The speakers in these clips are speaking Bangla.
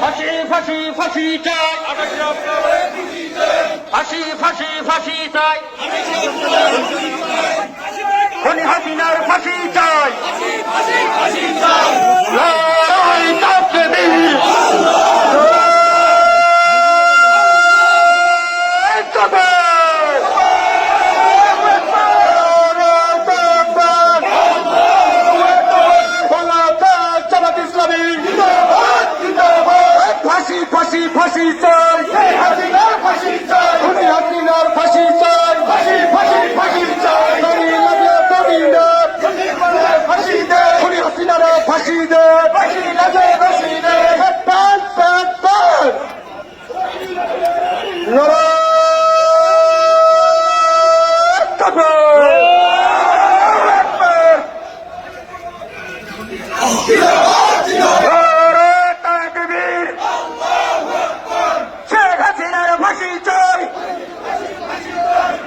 ফাঁসি ফাঁসি চাই। ফাঁসি ফাঁসি ফাঁসি চাই। খনি হাসিনার ফাঁসি চাই লড়াই তাকবীর। লড়াই তাকবীর। লড়াই তাকবীর। বাংলাদেশ জামাত ইসলামী ফাঁসি ফাঁসি ফাঁসি চাই ফাঁসি চাই খুনি হাসিনার ফাঁসি চাই ফাঁসি ফাঁসি ফাঁসি চাই দড়ি লাগে দড়ি না ফাঁসি দে খুনি হাসিনার ফাঁসি দে ফাঁসি লাগে ফাঁসি দে প্যান প্যান প্যান লড়াই থাকবে লড়াই তাকবীর। শেখ হাসিনার ফাঁসি চাই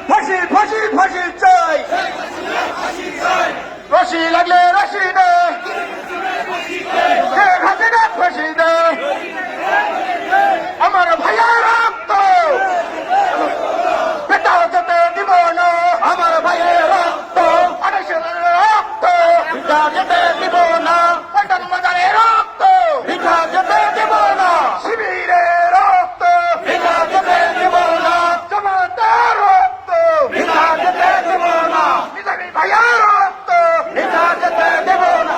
ফাঁসি ফাঁসি ফাঁসি চাই রশি লাগলে রশি দে শেখ হাসিনার ফাঁসি দে আমার ভাইয়া রক্ত পেটা যেতে দিব না আমার ভাইয়ের রক্ত আড়াইশের রক্ত ভিটা যেতে দিব না পল্টন বাজারে রক্ত ভিটা যেতে দিব না শিবিরের রক্ত ভিটা যেতে দিব না জমাতের রক্ত ভিটা যেতে দিব না নিজামী ভাইয়ার রক্ত ভিটা যেতে দিব না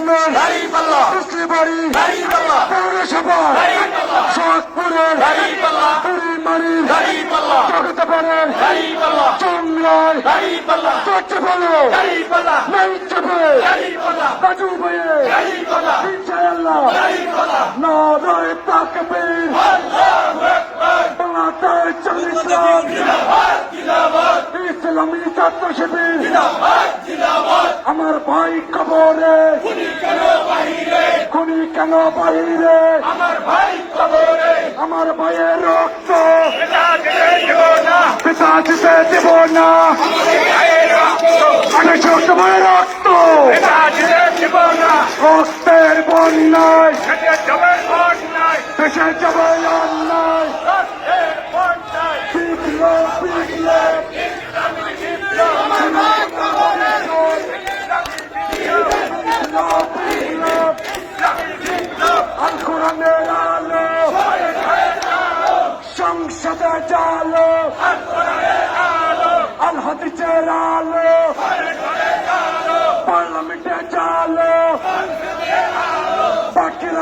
পাটগ্রামের মুসলিবাড়ি পৌরসভা শখপুরের বুড়িমারির জগতপাড়ের চংলায় চট্টপালো নাইচপে বাজু বয়ে ইনশাআল্লাহ নারায় তাকবীর বাংলাদেশ চল্লিশ ইসলামী ছাত্র শিবির আমার ভাই কবরে খুনি কেন বাহিরে আমার ভাই কবরে। আমার ভাইয়ের রক্ত। পিতা দিতে দেব না। আমি ছোট ভাই রক্ত। রক্তের বন্যায়। দেশের জবাই অন্যায়।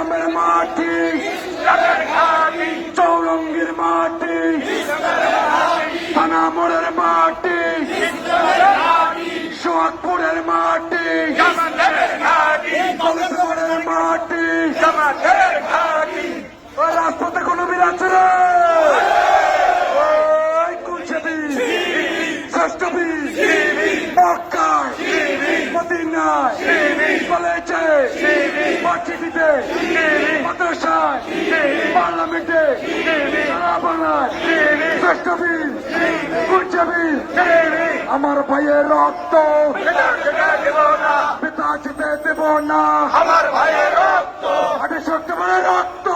বাকিরামের মাটি চৌরঙ্গীর মাটি থানামোড়ের মাটি, সোহাগপুরের মাটি মাটি রাস্তাতে কোনো বীর আছে রে শ্রেষ্ঠ মদিনায় কলেজে পার্টিতে মাদ্রাসায় পার্লামেন্টে সারা বাংলায় শ্রেষ্ঠ বীর কুলছেবি আমার ভাইয়ের রক্ত। পিতা যেতে দেব না। আমার ভাইয়ের রক্ত। আঠাশ অক্টোবরের রক্ত।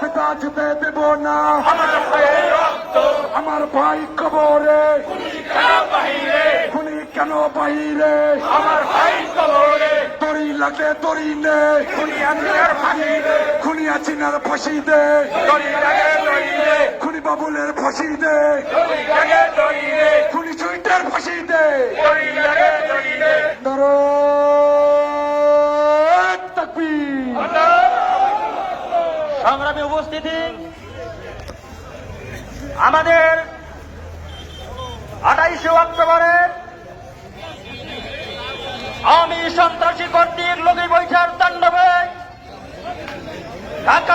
পিতা যেতে দেব না। আমার ভাইয়ের রক্ত। আমার ভাই কবরে। খুনি কেন বাহিরে আমার ভাই কবরে দড়ি লাগে দড়ি নে। দুনিয়ার বাহিরে খুনি আছিনার ফাঁসি দে। দড়ি লাগে দড়িয়ে খুনি বাবুলের ফাঁসি দে। দড়ি লাগে দড়িয়ে খুনি চুইটার ফাঁসি দে। দড়ি লাগে দড়িয়ে ধরো তাকবীর। সংগ্রামী উপস্থিতি আমাদের আঠাইশে অক্টোবরে কর্তৃক লগি বৈঠার তাণ্ডবে।